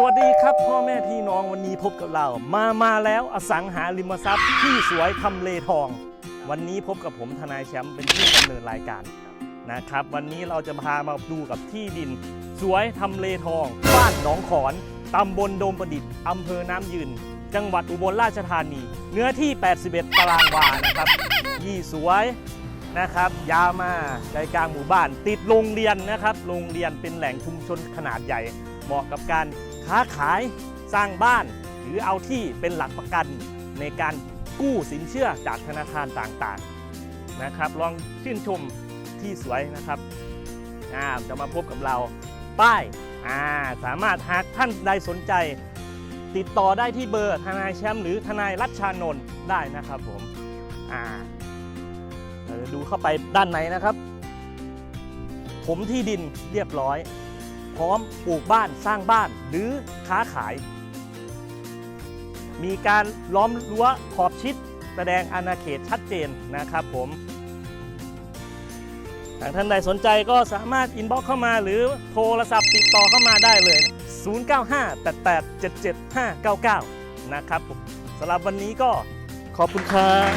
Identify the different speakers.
Speaker 1: สวัสดีครับพ่อแม่พี่น้องวันนี้พบกับเรา มามาแล้วอสังหาริมทรัพย์ที่สวยทำเลทอง วันนี้พบกับผมทนายแชมป์เป็นผู้ดำเนินรายการนะครับ วันนี้เราจะพามาดูกับที่ดิน สวยทำเลทอง บ้านหนองขอนตำบลโดมประดิษฐ์อำเภอน้ำยืน จังหวัดอุบลราชธานี เนื้อที่ 81 ตารางวานะครับที่สวย นะครับ ยาวมาใจกลางหมู่บ้าน ติดโรงเรียนนะครับ โรงเรียนเป็นแหล่งชุมชนขนาดใหญ่ เหมาะกับการค้าขายสร้างบ้าน หรือเอาที่เป็นหลักประกันในการกู้สินเชื่อจากธนาคารต่างๆนะครับ ลองชื่นชมที่สวยนะครับอ่าจะมาพบกับเรา ป้ายอ่าสามารถหากท่านใดสนใจ ติดต่อได้ที่เบอร์ทนายแชมป์หรือทนายรัชชานนท์ได้นะครับผมอ่า เราจะดูเข้าไปด้านในนะครับ ผมที่ดินเรียบร้อย พร้อมปลูกบ้านสร้างบ้านหรือค้าขาย มีการล้อมรั้วขอบชิด แสดงอาณาเขตชัดเจนนะครับผมหากท่านใดสนใจก็สามารถอินบ็อกเข้ามา หรือโทรศัพท์ติดต่อเข้ามาได้เลย 0958877599 นะครับผมสำหรับวันนี้ก็ขอบคุณครับ